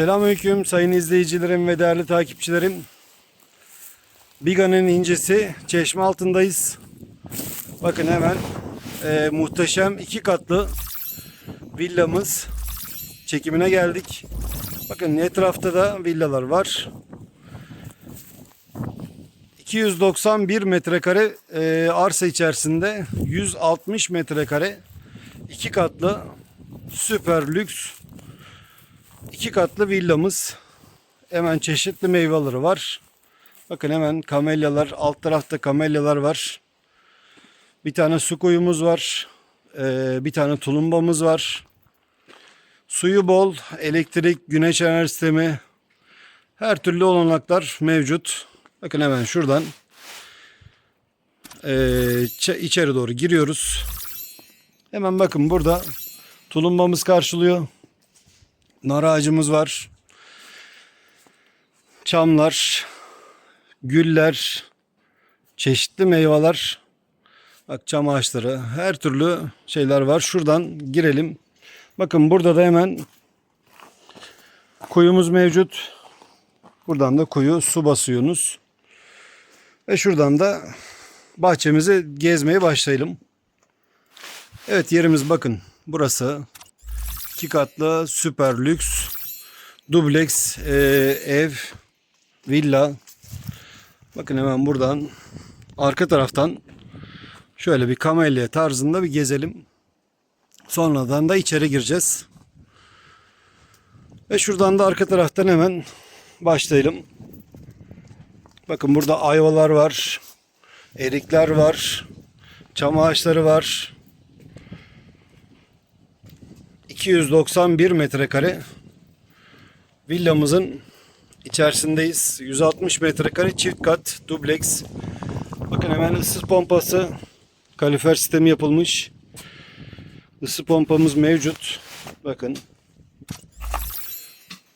Selamünaleyküm sayın izleyicilerim ve değerli takipçilerim. Biga'nın incesi çeşme altındayız. Bakın hemen e, muhteşem iki katlı villamız çekimine geldik. Bakın etrafta da villalar var. 291 metrekare e, arsa içerisinde 160 metrekare iki katlı süper lüks iki katlı villamız. Hemen çeşitli meyveleri var. Bakın hemen kamelyalar, alt tarafta kamelyalar var. Bir tane su kuyumuz var. Ee, bir tane tulumbamız var. Suyu bol, elektrik, güneş enerji sistemi, her türlü olanaklar mevcut. Bakın hemen şuradan ee, çe- içeri doğru giriyoruz. Hemen bakın burada tulumbamız karşılıyor. Nar ağacımız var. Çamlar, güller, çeşitli meyveler. Bak çam ağaçları, her türlü şeyler var. Şuradan girelim. Bakın burada da hemen kuyumuz mevcut. Buradan da kuyu su basıyorsunuz. Ve şuradan da bahçemizi gezmeye başlayalım. Evet yerimiz bakın. Burası iki katlı süper lüks dubleks e, ev villa. Bakın hemen buradan arka taraftan şöyle bir kamelya tarzında bir gezelim. Sonradan da içeri gireceğiz. Ve şuradan da arka taraftan hemen başlayalım. Bakın burada ayvalar var. Erikler var. Çam ağaçları var. 291 metrekare villamızın içerisindeyiz. 160 metrekare çift kat dubleks. Bakın hemen ısı pompası, kalifer sistemi yapılmış. Isı pompamız mevcut. Bakın.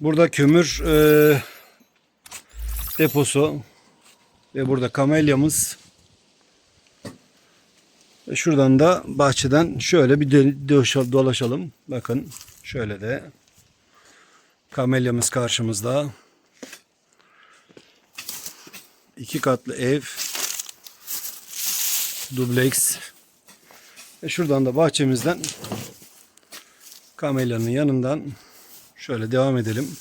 Burada kömür e, deposu ve burada kamelyamız. Şuradan da bahçeden şöyle bir dolaşalım. Bakın şöyle de kamelyamız karşımızda. İki katlı ev. Dubleks. Ve şuradan da bahçemizden kamelyanın yanından şöyle devam edelim.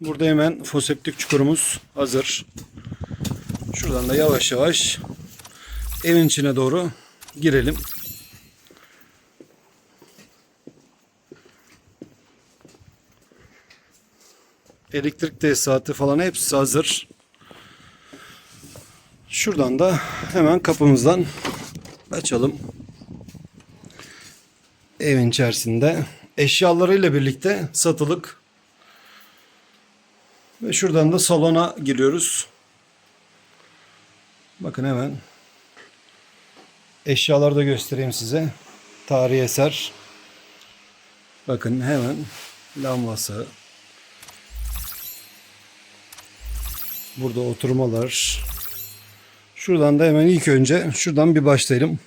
Burada hemen foseptik çukurumuz hazır. Şuradan da yavaş yavaş evin içine doğru girelim. Elektrik tesisatı falan hepsi hazır. Şuradan da hemen kapımızdan açalım. Evin içerisinde eşyalarıyla birlikte satılık. Ve şuradan da salona giriyoruz. Bakın hemen eşyaları da göstereyim size. Tarihi eser. Bakın hemen lambası. Burada oturmalar. Şuradan da hemen ilk önce şuradan bir başlayalım.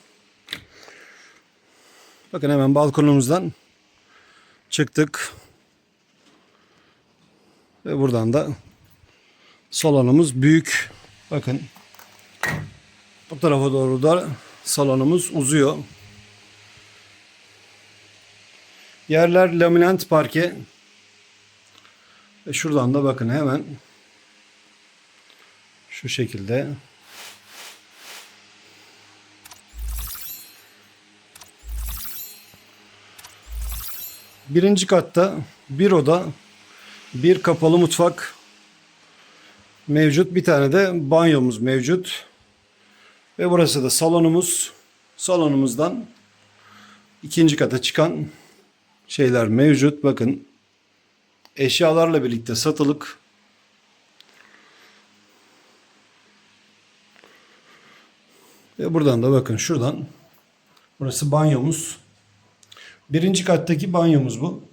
Bakın hemen balkonumuzdan çıktık. Ve buradan da salonumuz büyük. Bakın bu tarafa doğru da salonumuz uzuyor. Yerler laminant parke. Ve şuradan da bakın hemen şu şekilde Birinci katta bir oda, bir kapalı mutfak mevcut. Bir tane de banyomuz mevcut. Ve burası da salonumuz. Salonumuzdan ikinci kata çıkan şeyler mevcut. Bakın eşyalarla birlikte satılık. Ve buradan da bakın şuradan burası banyomuz. Birinci kattaki banyomuz bu.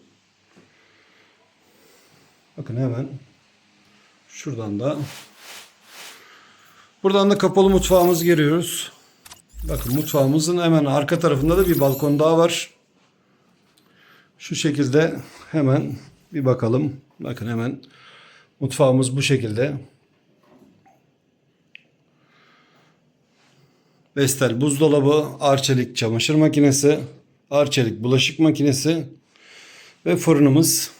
Bakın hemen şuradan da buradan da kapalı mutfağımız giriyoruz. Bakın mutfağımızın hemen arka tarafında da bir balkon daha var. Şu şekilde hemen bir bakalım. Bakın hemen mutfağımız bu şekilde. Vestel buzdolabı, Arçelik çamaşır makinesi, Arçelik bulaşık makinesi ve fırınımız.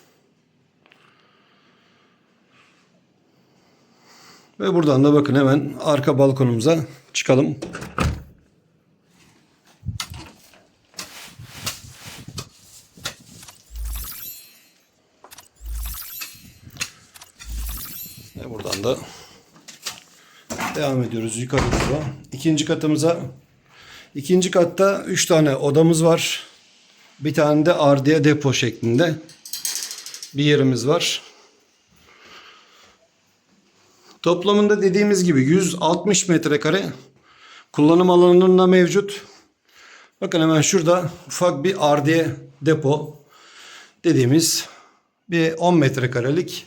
Ve buradan da bakın hemen arka balkonumuza çıkalım. Ve buradan da devam ediyoruz yukarı doğru. İkinci katımıza ikinci katta 3 tane odamız var. Bir tane de ardiye depo şeklinde bir yerimiz var. Toplamında dediğimiz gibi 160 metrekare kullanım alanında mevcut. Bakın hemen şurada ufak bir ardiye depo dediğimiz bir 10 metrekarelik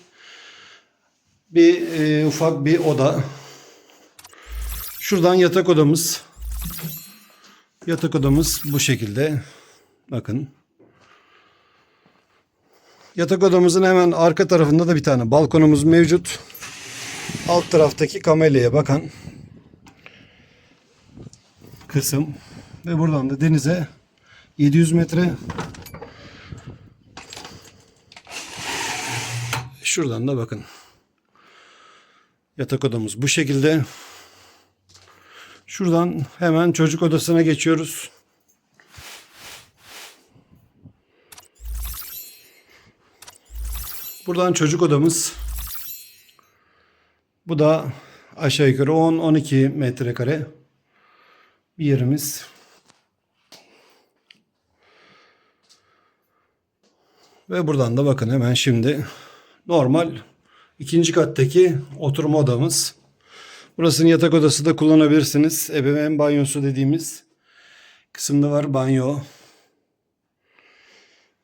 bir e, ufak bir oda. Şuradan yatak odamız. Yatak odamız bu şekilde. Bakın. Yatak odamızın hemen arka tarafında da bir tane balkonumuz mevcut. Alt taraftaki kamelyaya bakan kısım ve buradan da denize 700 metre. Şuradan da bakın. Yatak odamız bu şekilde. Şuradan hemen çocuk odasına geçiyoruz. Buradan çocuk odamız bu da aşağı yukarı 10-12 metrekare bir yerimiz. Ve buradan da bakın hemen şimdi normal ikinci kattaki oturma odamız. Burasını yatak odası da kullanabilirsiniz. Ebeveyn banyosu dediğimiz kısımda var banyo.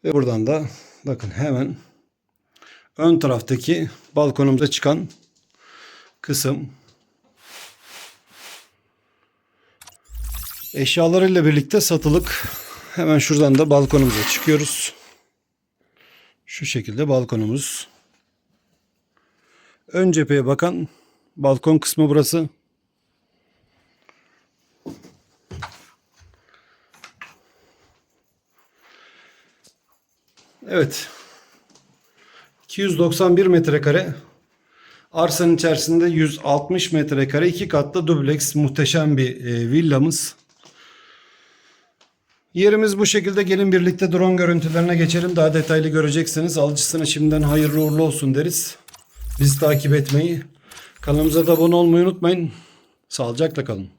Ve buradan da bakın hemen ön taraftaki balkonumuza çıkan kısım. Eşyalarıyla birlikte satılık. Hemen şuradan da balkonumuza çıkıyoruz. Şu şekilde balkonumuz. Ön cepheye bakan balkon kısmı burası. Evet. 291 metrekare Arsanın içerisinde 160 metrekare iki katlı dubleks muhteşem bir e, villamız. Yerimiz bu şekilde. Gelin birlikte drone görüntülerine geçelim. Daha detaylı göreceksiniz. Alıcısına şimdiden hayırlı uğurlu olsun deriz. Bizi takip etmeyi, kanalımıza da abone olmayı unutmayın. Sağlıcakla kalın.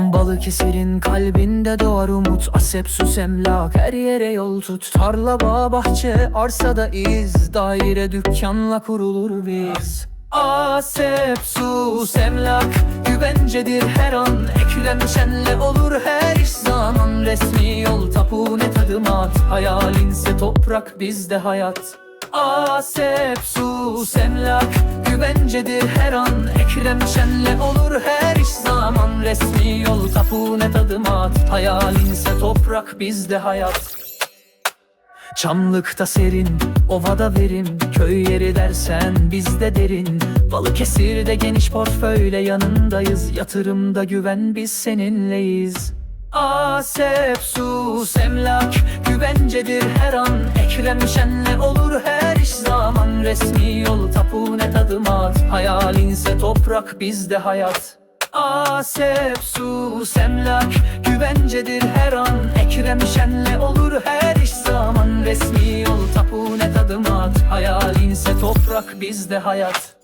Balıkesir'in kalbinde doğar umut. Asepsus emlak her yere yol tut. Tarla bağ bahçe arsada iz. Daire dükkanla kurulur biz. Asepsus emlak güvencedir her an. Eklem şenle olur her iş zaman. Resmi yol tapu ne tadımat. Hayalinse toprak bizde hayat. Asepsus emlak güvencedir her an. Ekrem şenle olur her iş zaman. Resmi yol tapu ne tadımat Hayalinse toprak bizde hayat. Çamlıkta serin, ovada verim. Köy yeri dersen bizde derin. Balıkesir'de geniş portföyle yanındayız. Yatırımda güven biz seninleyiz Asepsus emlak güvencedir her an. Ekrem şenle olur her iş zaman. Resmi yol tapu ne tadımat Hayalinse toprak bizde hayat. Asepsus emlak güvencedir her an. Ekrem şenle olur her iş zaman. Resmi yol tapu ne tadımat Hayalinse toprak bizde hayat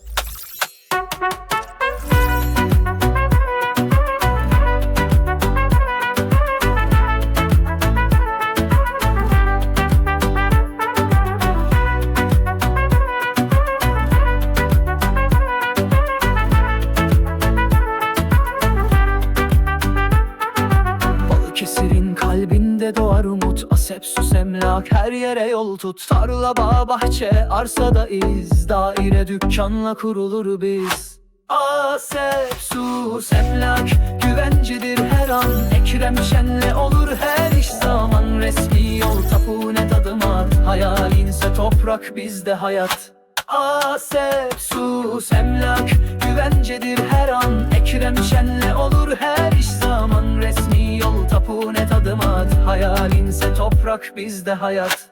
umut Asepsus emlak her yere yol tut. Tarla bağ bahçe arsada iz. Daire dükkanla kurulur biz. Asep sus emlak güvencedir her an. Ekrem Şen'le olur her iş zaman. Resmi yol tapu ne tadım at Hayalinse toprak bizde hayat Asep sus emlak güvencedir her an. Ekrem Şen'le olur her iş zaman. Resmi yol tapu ne tadım at. Hayalinse toprak bizde hayat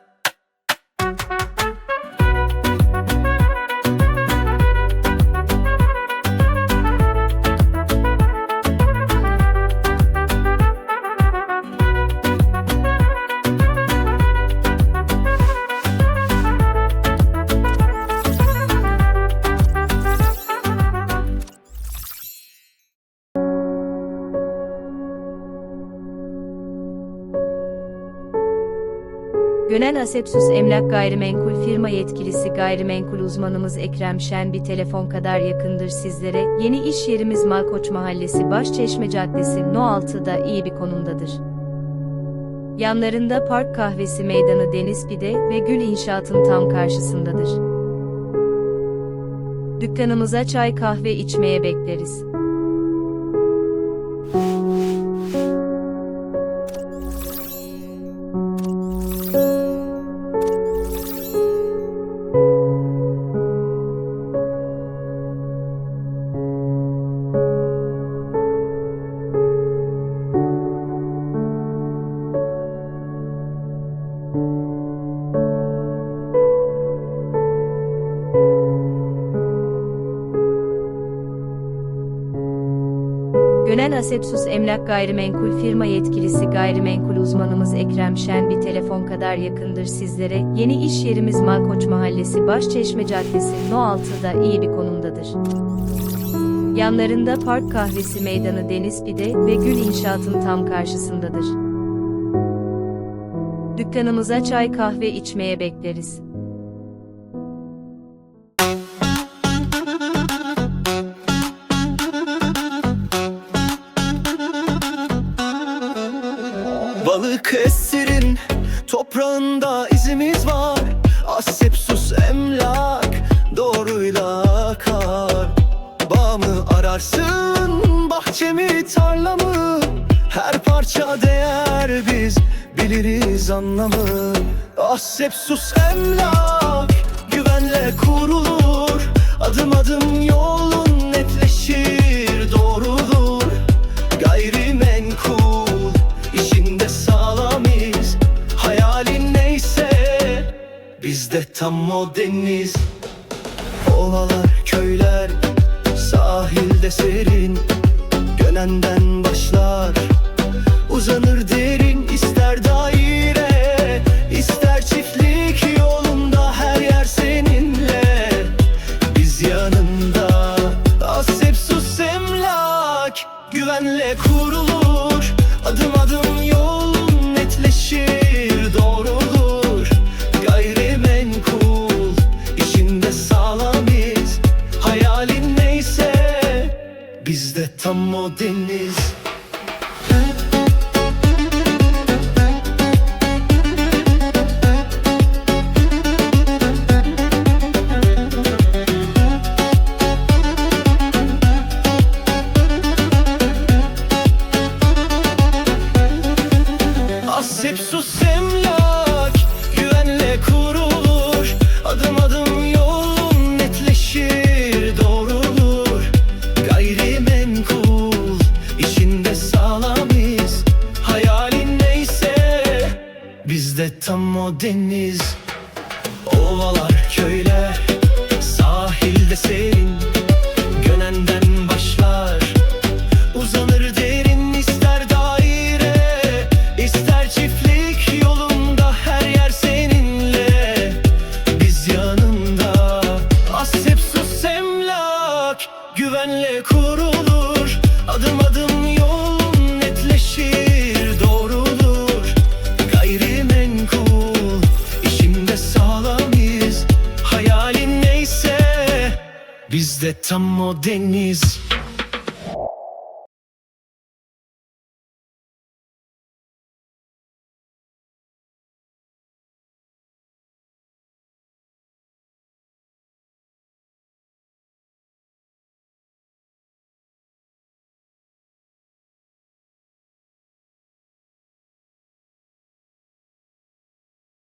Gönen Asepsus Emlak Gayrimenkul firma yetkilisi gayrimenkul uzmanımız Ekrem Şen bir telefon kadar yakındır sizlere. Yeni iş yerimiz Malkoç Mahallesi Başçeşme Caddesi No 6'da iyi bir konumdadır. Yanlarında Park Kahvesi Meydanı Deniz Pide ve Gül İnşaat'ın tam karşısındadır. Dükkanımıza çay kahve içmeye bekleriz. Gönen Asepsus Emlak Gayrimenkul firma yetkilisi gayrimenkul uzmanımız Ekrem Şen bir telefon kadar yakındır sizlere. Yeni iş yerimiz Malkoç Mahallesi Başçeşme Caddesi No 6'da iyi bir konumdadır. Yanlarında Park Kahvesi Meydanı Deniz Pide ve Gül İnşaat'ın tam karşısındadır. Dükkanımıza çay kahve içmeye bekleriz. Balık esirin toprağında izimiz var. Asepsus emlak doğruyla akar Bağımı ararsın bahçemi tarlamı Her parça değer biz biliriz anlamı. Asepsus emlak güvenle kurulur. Adım adım yolun tam o deniz Ovalar, köyler, sahilde serin Gönenden başlar, uzanır derin ister daire, ister çiftlik yolunda her yer seninle. Biz yanında, asepsus emlak Güvenle kurulur, adım adım yolun netleşir doğrulur bizde tam o deniz bizde tam o deniz